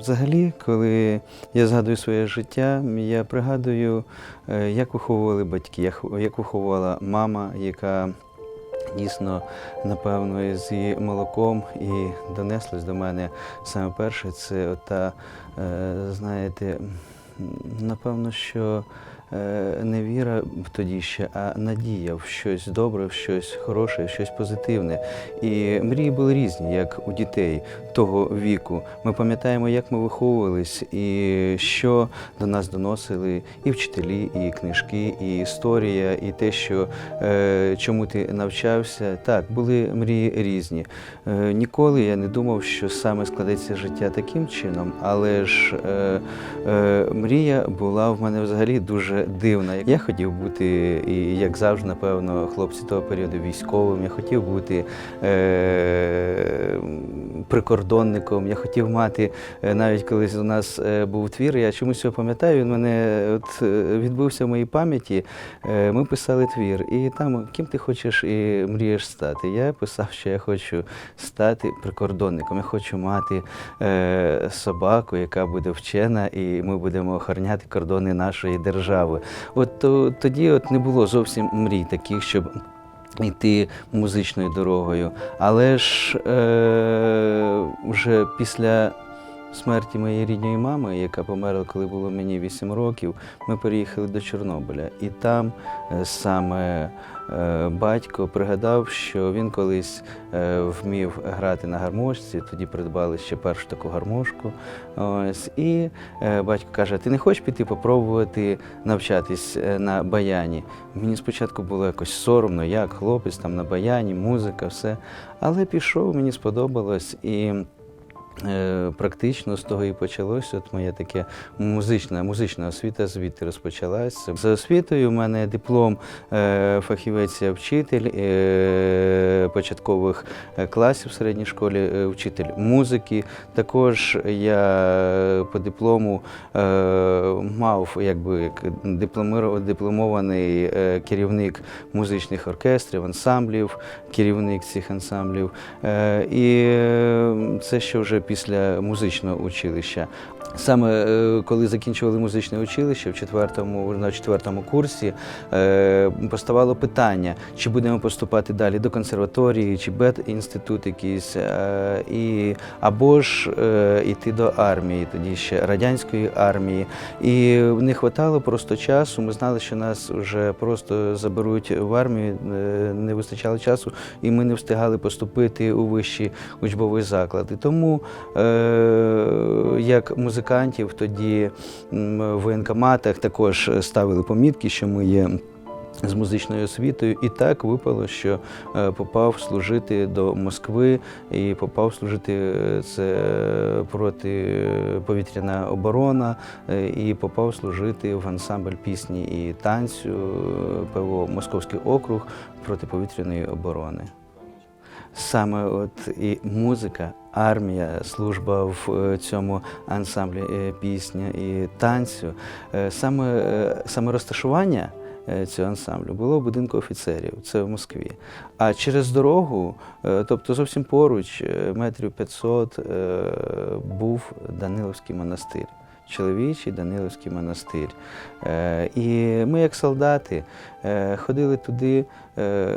Взагалі, коли я згадую своє життя, я пригадую, е, як виховували батьки, як- виховувала мама, яка дійсно, напевно, з її молоком і донеслась до мене саме перше. Це ота, е, знаєте, напевно, що не віра тоді ще, а надія в щось добре, в щось хороше, в щось позитивне. І мрії були різні, як у дітей того віку. Ми пам'ятаємо, як ми виховувались, і що до нас доносили і вчителі, і книжки, і історія, і те, що е, чому ти навчався. Так, були мрії різні. Е, ніколи я не думав, що саме складеться життя таким чином, але ж е, е, мрія була в мене взагалі дуже дивна. Я хотів бути, і як завжди, напевно, хлопці того періоду військовим. Я хотів бути е, прикордонником. Я хотів мати е, навіть колись у нас е, був твір. Я чомусь його пам'ятаю. Він мене от е, відбувся в моїй пам'яті. Ми писали твір, і там ким ти хочеш і мрієш стати. Я писав, що я хочу стати прикордонником. Я хочу мати собаку, яка буде вчена, і ми будемо охороняти кордони нашої держави. От то, тоді от не було зовсім мрій таких, щоб. Йти музичною дорогою. Але ж е, вже після смерті моєї рідної мами, яка померла, коли було мені 8 років, ми переїхали до Чорнобиля. І там е, саме батько пригадав, що він колись е, вмів грати на гармошці, тоді придбали ще першу таку гармошку. Ось, і е, батько каже: ти не хочеш піти попробувати навчатись е, на баяні? Мені спочатку було якось соромно, як хлопець там на баяні, музика, все. Але пішов, мені сподобалось і. Е, Практично з того і почалося. От моя таке музична, музична освіта звідти розпочалася. За освітою у мене диплом е, фахівець вчитель е, початкових класів в середній школі, вчитель музики. Також я по диплому мав якби як дипломований керівник музичних оркестрів, ансамблів, керівник цих ансамблів. І це ще вже після музичного училища. Саме е, коли закінчували музичне училище в четвертому, на четвертому курсі, е, поставало питання, чи будемо поступати далі до консерваторії, чи бет-інститут якийсь, е, і, або ж йти до армії, тоді ще радянської армії. І не вистачало просто часу. Ми знали, що нас вже просто заберуть в армію, не вистачало часу, і ми не встигали поступити у вищий учбовий заклад. І тому, як музикантів, тоді в воєнкоматах також ставили помітки, що ми є. З музичною освітою, і так випало, що е, попав служити до Москви і попав служити е, це протиповітряна оборона, е, і попав служити в ансамбль пісні і танцю ПВО Московський округ протиповітряної оборони. Саме от і музика, армія, служба в е, цьому ансамблі е, пісня і танцю, е, саме, саме розташування цього ансамблю було в будинку офіцерів, це в Москві. А через дорогу, тобто зовсім поруч, метрів 500, е, був Даниловський монастир. Чоловічий Даниловський монастир. Е, І ми, як солдати, е, ходили туди, е,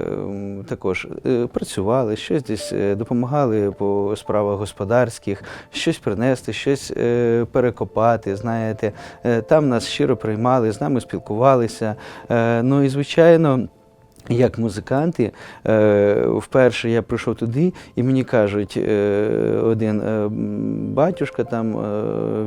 також працювали, щось десь допомагали по справах господарських, щось принести, щось перекопати. Знаєте, там нас щиро приймали, з нами спілкувалися. Ну і звичайно. Як музиканти, е, вперше я прийшов туди, і мені кажуть, е, один е, батюшка там,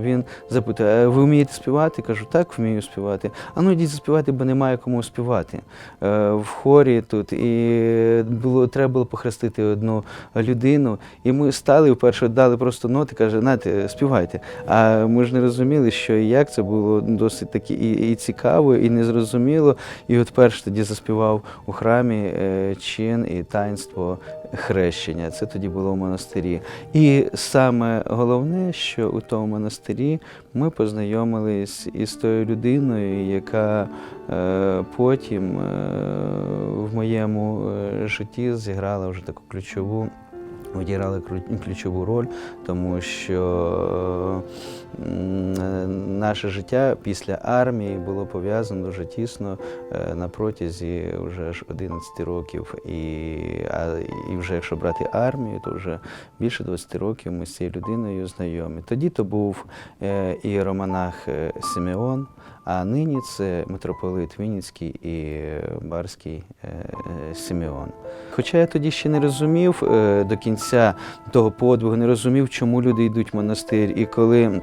він запитує, ви вмієте співати? Кажу, так, вмію співати. А ну йдіть заспівати, бо немає кому співати. В хорі тут. І було, треба було похрестити одну людину. І ми стали вперше дали просто ноти, каже, нате, співайте. А ми ж не розуміли, що і як це було досить таки і, і цікаво, і незрозуміло. І от перш тоді заспівав у храмі е, чин і таїнство хрещення. Це тоді було в монастирі. І саме головне, що у тому монастирі ми познайомились із тою людиною, яка е, потім е, в моєму житті зіграла вже таку ключову відіграли ключову роль, тому що е, наше життя після армії було пов'язано дуже тісно е, на протязі вже ж 11 років. І, а, і вже якщо брати армію, то вже більше 20 років ми з цією людиною знайомі. Тоді то був е, іеромонах е, Симеон, а нині це митрополит Вінницький і Барський е, е, Симеон. Хоча я тоді ще не розумів е, до кінця того подвигу, не розумів, чому люди йдуть в монастир. І коли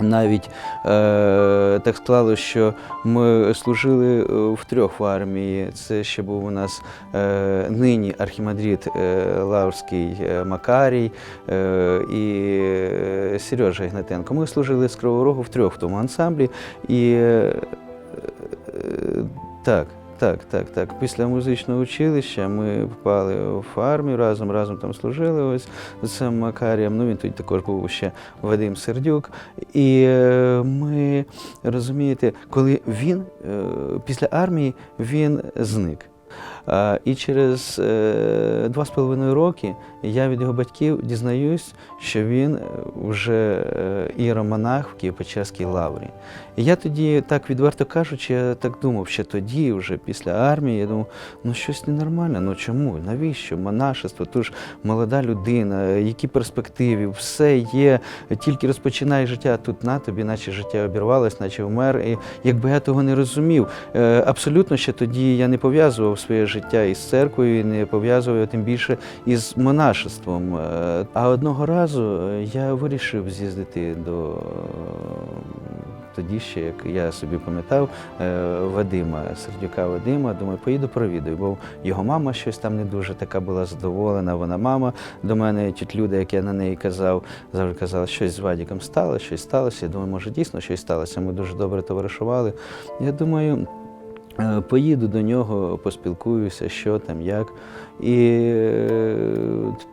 навіть е, так склалося, що ми служили е, втрьох в армії. Це ще був у нас е, нині архімандрит е, Лаврський е, Макарій е, і е, Сережа Ігнатенко. Ми служили з Кривого Рогу втрьох в тому ансамблі. І е, е, так. Так, так, так. Після музичного училища ми попали в армію разом, разом там служили ось з цим Макарієм. Ну він тоді також був ще Вадим Сердюк. І е, ми розумієте, коли він е, після армії він зник. І через е, два з половиною роки я від його батьків дізнаюсь, що він е, вже е, іеромонах в Києво-Печерській лаврі. І я тоді, так відверто кажучи, я так думав, ще тоді, вже після армії, я думав, ну щось ненормальне, ну чому? Навіщо? Монашество, ти ж молода людина, які перспективи, все є, тільки розпочинає життя, тут на тобі, наче життя обірвалось, наче вмер. І якби я того не розумів, абсолютно ще тоді я не пов'язував своє життя із церквою, і не пов'язував тим більше із монашеством. Е, А одного разу е, я вирішив з'їздити до тоді ще, як я собі пам'ятав, е, Вадима, Сердюка Вадима, думаю, поїду провідаю, бо його мама щось там не дуже така була задоволена. Вона мама до мене, тють люди, як я на неї казав, завжди казала, щось з Вадіком стало, щось сталося. Я думаю, може дійсно щось сталося. Ми дуже добре товаришували. Я думаю. Е, Поїду до нього, поспілкуюся, що там, як. І е,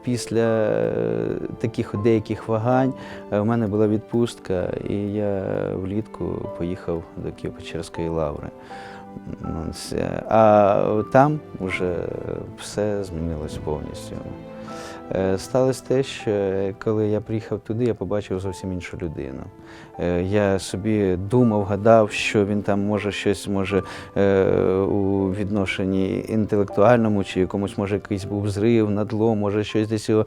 після е, таких деяких вагань в мене була відпустка, і я влітку поїхав до Києво-Печерської лаври. А там вже все змінилось повністю. Е, Сталося те, що е, коли я приїхав туди, я побачив зовсім іншу людину. Е, Я собі думав, гадав, що він там може щось може у відношенні інтелектуальному, чи якомусь може якийсь був зрив, надлом, може щось десь його.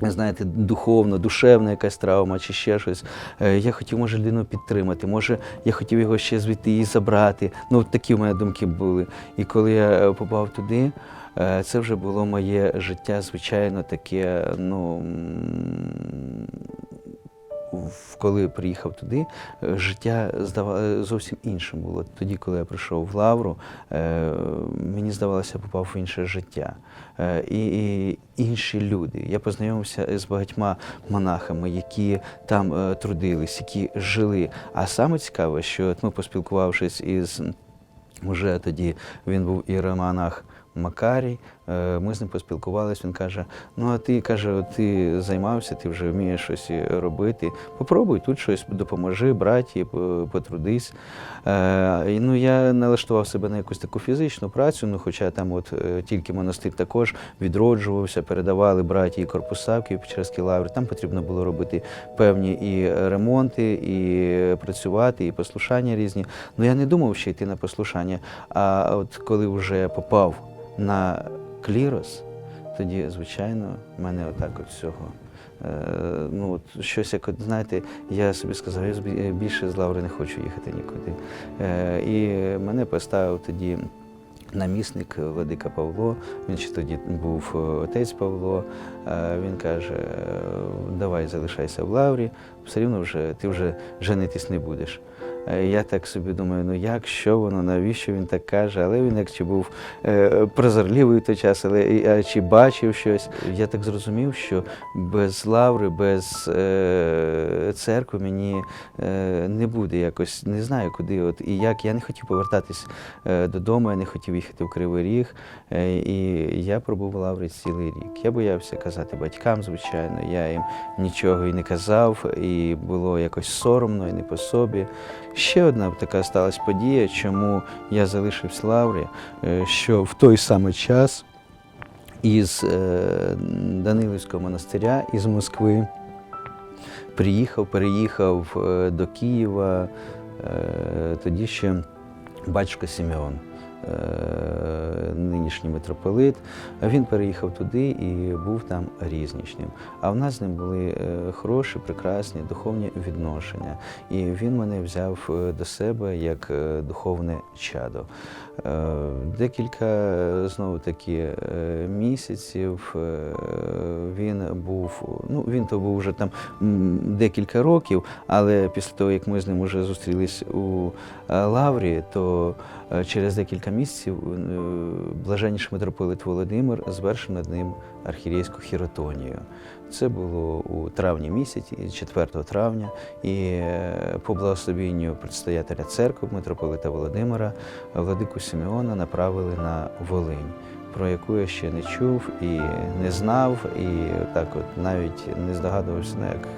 Знаєте, духовно, душевна якась травма чи ще щось. Я хотів, може, людину підтримати, може, я хотів його ще звідти і забрати. Ну, такі в мене думки були. І коли я попав туди, це вже було моє життя, звичайно, таке, ну. Коли приїхав туди, е, життя здавалося зовсім іншим було. Тоді, коли я прийшов в Лавру, е, мені здавалося, попав в інше життя. Е, І, і інші люди. Я познайомився з багатьма монахами, які там е, трудились, які жили. А саме цікаве, що ми поспілкувавшись із Уже тоді він був іеромонах Макарій. е, Ми з ним поспілкувалися. Він каже: Ну, а ти каже, ти займався, ти вже вмієш щось робити. Попробуй тут щось допоможи, браті, потрудись. Е, Ну, я налаштував себе на якусь таку фізичну працю, ну, хоча там от е, тільки монастир також відроджувався, передавали браті і корпуса в Києво-Печерській лаврі. Там потрібно було робити певні і ремонти, і працювати, і послушання різні. Ну я не думав ще йти на послушання. А от коли вже попав на клірос, тоді, звичайно, в мене отак от всього. е, Ну, от щось як, знаєте, я собі сказав, я більше з Лаври не хочу їхати нікуди. Е, І мене поставив тоді намісник Владика Павло, він ще тоді був е, отець Павло. Він каже: «Е, давай залишайся в Лаврі, все рівно вже ти вже женитись не будеш. Е, Я так собі думаю, ну як, що воно, навіщо він так каже? Але він як чи був е, прозорливий той час, але чи бачив щось. Я так зрозумів, що без лаври, без е, церкви мені не буде якось, не знаю куди. От і як я не хотів повертатись додому, я не хотів їхати в Кривий Ріг. І я пробув в лаврі цілий рік. Я боявся казати батькам, звичайно, я їм нічого і не казав, і було якось соромно і не по собі. Ще одна така сталася подія, чому я залишився в лаврі, е, що в той самий час із Даниловського Данилівського монастиря, із Москви. Приїхав, переїхав е, до Києва, е, тоді ще батько Сімеон, е, нинішній митрополит. Він переїхав туди і був там різнічним. А в нас з ним були е, хороші, прекрасні духовні відношення. І він мене взяв е, до себе як е, духовне чадо. Е, Декілька е, знову таки е, місяців е, він був, ну він то був вже там декілька років, але після того, як ми з ним вже зустрілись у е, Лаврі, то е, через декілька місяців е, блаженніший митрополит Володимир звершив над ним архірейську хіротонію. Це було у травні місяці, 4 травня, і е, по благословенню предстоятеля церкви митрополита Володимира владику Симеона направили на Волинь, про яку я ще не чув і не знав, і так от навіть не здогадувався, ну, як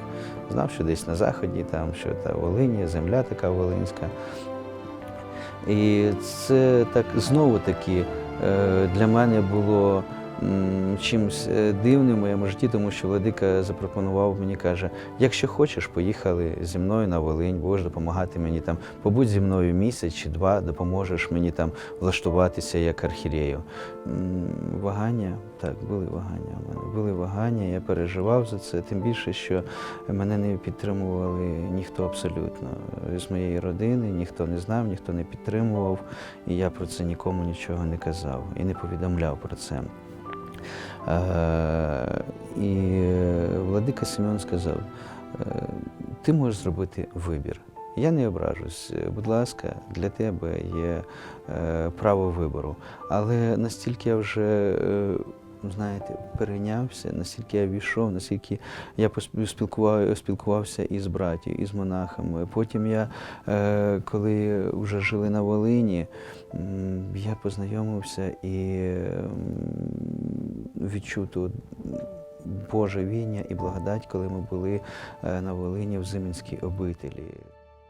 знав, що десь на заході, там що та Волині, земля така волинська. І це так знову таки е, для мене було чимось е, дивним в моєму житті, тому що Владика запропонував мені, каже, якщо хочеш, поїхали зі мною на Волинь, будеш допомагати мені там, побудь зі мною місяць чи два, допоможеш мені там влаштуватися як архірею. Вагання, так, були вагання в мене. Були вагання, я переживав за це, тим більше, що мене не підтримували ніхто абсолютно з моєї родини, ніхто не знав, ніхто не підтримував, і я про це нікому нічого не казав і не повідомляв про це. Е, І владика Семен сказав: е, ти можеш зробити вибір. Я не ображусь, будь ласка, для тебе є е, право вибору. Але настільки я вже, знаєте, перейнявся, настільки я війшов, настільки я спілкувався із братів, із монахами. Потім я, е, коли вже жили на Волині, я познайомився і відчув тут Боже віння і благодать, коли ми були е, на Волині в Зимінській обителі.